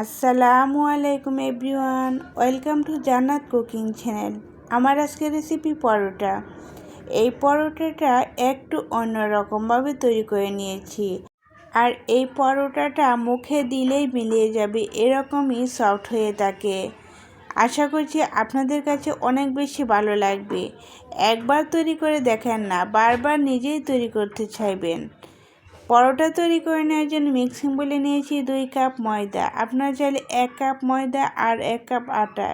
আসসালামু আলাইকুম everyone, welcome to Jannat cooking channel. আমার আজকে রেসিপি পরোটা। এই পরোটাটা একটু অন্যরকমভাবে তৈরি করে নিয়েছি। আর এই পরোটাটা মুখে দিলেই মিলিয়ে যাবে, এরকমই সফট হয়ে থাকে। আশা করছি আপনাদের কাছে অনেক বেশি ভালো লাগবে। একবার তৈরি করে দেখেন না, বারবার নিজেই তৈরি করতে চাইবেন। পরোটা তৈরি করে নেওয়ার জন্য মিক্সিং বলে নিয়েছি দুই কাপ ময়দা। আপনার চাইলে এক কাপ ময়দা আর এক কাপ আটা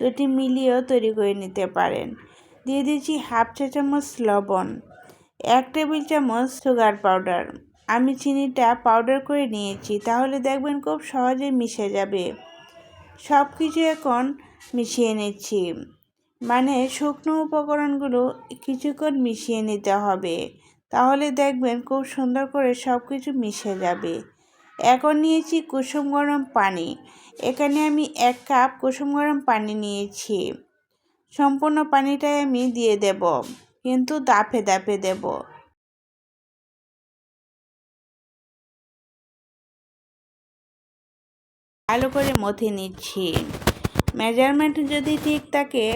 দুটি মিলিয়েও তৈরি করে নিতে পারেন। দিয়ে দিচ্ছি হাফ চা চামচ লবণ, এক টেবিল চামচ সুগার পাউডার। আমি চিনিটা পাউডার করে নিয়েছি, তাহলে দেখবেন খুব সহজে মিশে যাবে। সব কিছু এখন মিশিয়ে নিচ্ছি মানে শুকনো উপকরণগুলো কিছুক্ষণ মিশিয়ে নিতে হবে। তাহলে দেখবেন খুব সুন্দর করে সব কিছু মিশে যাবে। এখন নিয়েছি কুসুম গরম পানি। এখানে আমি এক কাপ কুসুম গরম পানি নিয়েছি। সম্পূর্ণ পানিটাই আমি দিয়ে দেব, কিন্তু দাফে দাফে দেব। ভালো করে মথে নিচ্ছি। মেজারমেন্ট যদি ঠিক থাকে,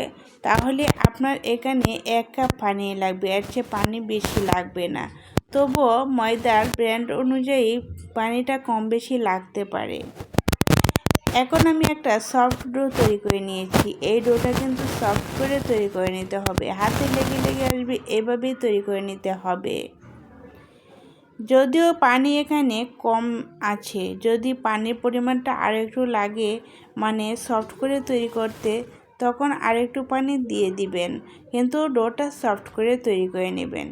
তাহলে আপনার এখানে এক কাপ পানি লাগবে, এর চেয়ে পানি বেশি লাগবে না। তবুও ময়দার ব্র্যান্ড অনুযায়ী পানিটা কম বেশি লাগতে পারে। এখন আমি একটা সফট ডো তৈরি করে নিয়েছি। এই ডোটা কিন্তু সফট করে তৈরি করে নিতে হবে। হাতে লেগে লেগে আসবে, এভাবেই তৈরি করে নিতে হবে। যদিও পানি এখানে কম আছে, যদি পানির পরিমাণটা আরেকটু লাগে মানে সফট করে তৈরি করতে তখন আরেকটু পানি দিয়ে দিবেন। কিন্তু ডোটা সফট করে তৈরি করে নেবেন।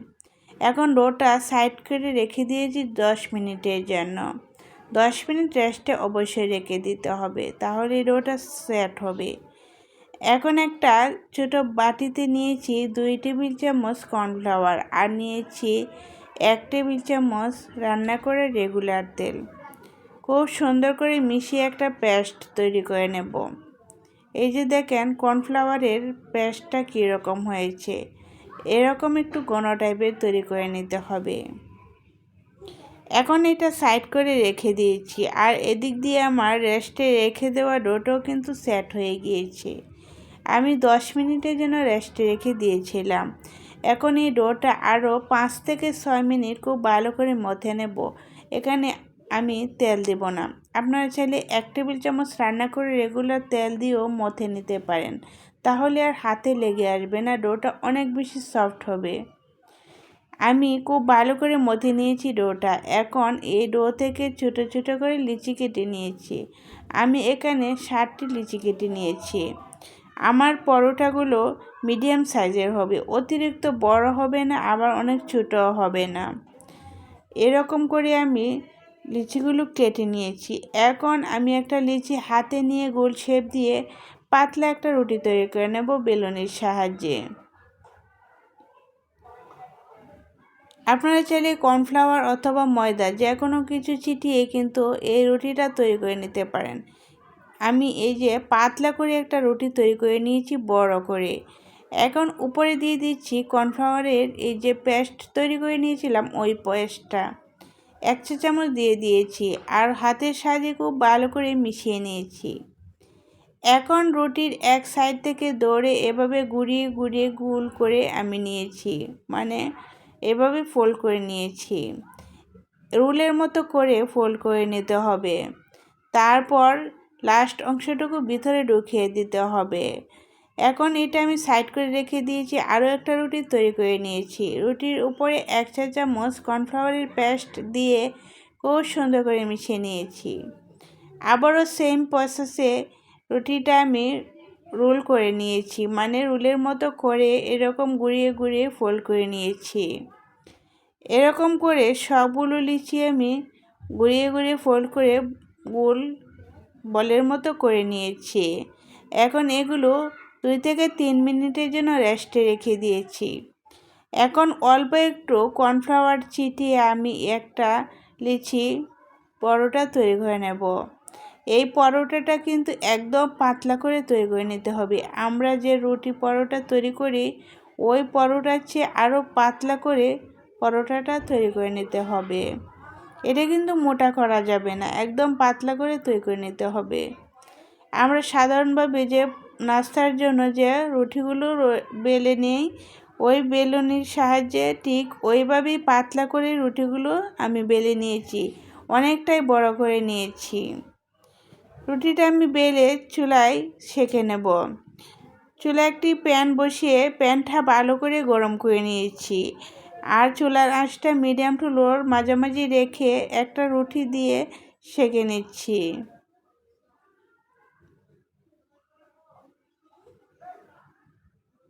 এখন ডোটা সাইড করে রেখে দিয়েছি দশ মিনিটের জন্য। দশ মিনিট রেস্টে অবশ্যই রেখে দিতে হবে, তাহলে ডোটা সেট হবে। এখন একটা ছোট বাটিতে নিয়েছি দুই টেবিল চামচ কর্নফ্লাওয়ার আর নিয়েছি এক টেবিল চামচ রান্না করে রেগুলার তেল। খুব সুন্দর করে মিশিয়ে একটা পেস্ট তৈরি করে নেব। এই যে দেখেন, কর্নফ্লাওয়ারের পেস্টটা কীরকম হয়েছে, এরকম একটু ঘন টাইপের তৈরি করে নিতে হবে। এখন এটা সাইড করে রেখে দিয়েছি, আর এদিক দিয়ে আমার রেস্টে রেখে দেওয়া ডোটাও কিন্তু সেট হয়ে গিয়েছে। আমি দশ মিনিটের জন্য রেস্টে রেখে দিয়েছিলাম। এখন এই ডোটা আরও পাঁচ থেকে ছয় মিনিট খুব ভালো করে মথে নেব। এখানে আমি তেল দেব না। আপনারা চাইলে এক টেবিল চামচ রান্না করে রেগুলার তেল দিয়েও মথে নিতে পারেন। তাহলে আর হাতে লেগে আসবে না, ডোটা অনেক বেশি সফট হবে। আমি খুব ভালো করে মথে নিয়েছি ডোটা। এখন এই ডো থেকে ছোট ছোট করে লিচি কেটে নিয়েছি। আমি এখানে ষাটটি লিচি কেটে নিয়েছি। আমার পরোটাগুলো মিডিয়াম সাইজের হবে। অতিরিক্ত বড় হবে না, আবার অনেক ছোটও হবে না। এরকম করে আমি লিচিগুলো কেটে নিয়েছি। এখন আমি একটা লিচি হাতে নিয়ে গোল শেপ দিয়ে পাতলা একটা রুটি তৈরি করে নেব বেলুনের সাহায্যে। আপনারা চাইলে কর্নফ্লাওয়ার অথবা ময়দা যে কোনো কিছু ছিটিয়ে কিন্তু এই রুটিটা তৈরি করে নিতে পারেন। আমি এই যে পাতলা করে একটা রুটি তৈরি করে নিয়েছি বড় করে। এখন উপরে দিয়ে দিচ্ছি কর্নফ্লাওয়ারের এই যে পেস্ট তৈরি করে নিয়েছিলাম ওই পেস্টটা। এক চা চামচ দিয়ে দিয়েছি আর হাতের সাহায্যে খুব ভালো করে মিশিয়ে নিয়েছি। এখন রুটির এক সাইড থেকে দৌড়ে এভাবে গুড়িয়ে গুড়িয়ে গুল করে আমি নিয়েছি মানে এভাবে ফোল্ড করে নিয়েছি। রুলের মতো করে ফোল্ড করে নিতে হবে। তারপর লাস্ট অংশটুকু ভিতরে ঢুকিয়ে দিতে হবে। এখন এটা আমি সাইড করে রেখে দিয়েছি, আরও একটা রুটি তৈরি করে নিয়েছি। রুটির উপরে এক চা চামচ কর্নফ্লাওয়ারের পেস্ট দিয়ে খুব সুন্দর করে মিশিয়ে নিয়েছি। আবারও সেম প্রসেসে রুটিটা আমি রোল করে নিয়েছি মানে রুলের মতো করে এরকম গুড়িয়ে গুড়িয়ে ফোল্ড করে নিয়েছি। এরকম করে সবগুলো লিচি আমি গুড়িয়ে গুড়িয়ে ফোল্ড করে গোল বলের মতো করে নিয়েছি। এখন এগুলো দুই থেকে তিন মিনিটের জন্য রেস্টে রেখে দিয়েছি। এখন অল্প একটু কর্নফ্লাওয়ার চিটিয়ে আমি একটা লিচি পরোটা তৈরি করে নেব। এই পরোটাটা কিন্তু একদম পাতলা করে তৈরি করে নিতে হবে। আমরা যে রুটি পরোটা তৈরি করি, ওই পরোটার চেয়ে আরও পাতলা করে পরোটাটা তৈরি করে নিতে হবে। এটা কিন্তু মোটা করা যাবে না, একদম পাতলা করে তৈরি করে নিতে হবে। আমরা সাধারণভাবে যে নাস্তার জন্য যে রুটিগুলো বেলে নিই, ওই বেলুনির সাহায্যে ঠিক ওইভাবেই পাতলা করে রুটিগুলো আমি বেলে নিয়েছি। অনেকটাই বড় করে নিয়েছি। রুটিটা আমি বেলে চুলায় সেঁকে নেব। চুলায় একটি প্যান বসিয়ে প্যানটা ভালো করে গরম করে নিয়েছি। আর চুলার আঁচটা মিডিয়াম টু লোর মাঝামাঝি রেখে একটা রুটি দিয়ে সেঁকে নিচ্ছি।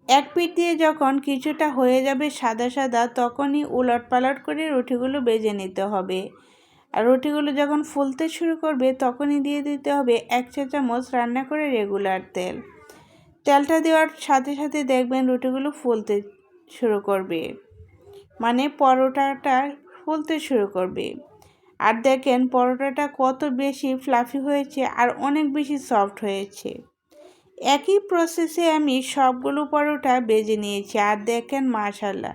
এক পিঠ দিয়ে যখন কিছুটা হয়ে যাবে সাদা সাদা, তখনই উলট পালট করে রুটিগুলো বেজে নিতে হবে। আর রুটিগুলো যখন ফুলতে শুরু করবে, তখনই দিয়ে দিতে হবে এক চা চামচ রান্না করে রেগুলার তেল। তেলটা দেওয়ার সাথে সাথে দেখবেন রুটিগুলো ফুলতে শুরু করবে। মানে পরোটাটা ফুলতে শুরু করবে। আর দেখেন পরোটাটা কত বেশি ফ্লাফি হয়েছে আর অনেক বেশি সফট হয়েছে। একই প্রসেসে আমি সবগুলো পরোটা বেজে নিয়েছি। আর দেখেন মাশাল্লাহ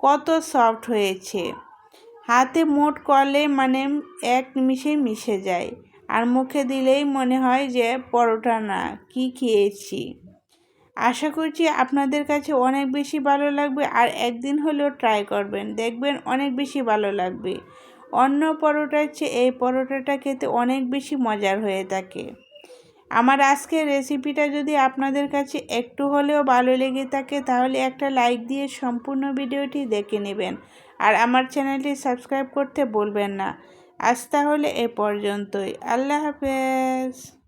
কত সফট হয়েছে। হাতে মোট করলে মানে এক নিমিষে মিশে যায়। আর মুখে দিলেই মনে হয় যে পরোটা না, কি খেয়েছি। আশা করছি আপনাদের কাছে অনেক বেশি ভালো লাগবে। আর একদিন হলেও ট্রাই করবেন, দেখবেন অনেক বেশি ভালো লাগবে। অন্য পরোটার চেয়ে এই পরোটাটা খেতে অনেক বেশি মজার হয়ে থাকে। আমার আজকের রেসিপিটা যদি আপনাদের কাছে একটু হলেও ভালো লেগে থাকে, তাহলে একটা লাইক দিয়ে সম্পূর্ণ ভিডিওটি দেখে নেবেন। আর আমার চ্যানেলটি সাবস্ক্রাইব করতে বলবেন না। আজ তাহলে এ পর্যন্তই। আল্লাহ হাফেজ।